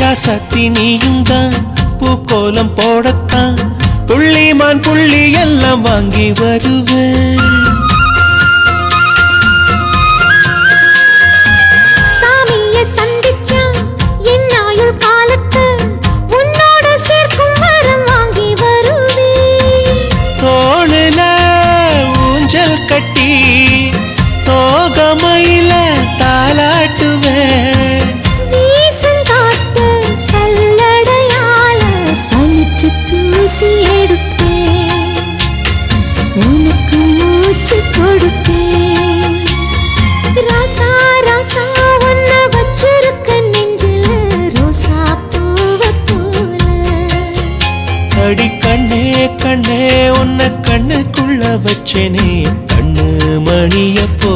ராசத்தி நீயும் தான். பூக்கோலம் போடத்தான். புள்ளிமான் புள்ளி எல்லாம் வாங்கி வருவேன். சாமிய சலிச்சு தூசி எடுப்பேன். உனக்கு மூச்சு கொடுப்பேன். ராசா ராசா உன்ன வச்சிருக்க நெஞ்சில ரோசா பூவ போல. அடி கண்ணே கண்ணே உன்ன கண்ணுக்குள்ள வச்சேனே. கண்ணு மணிய போ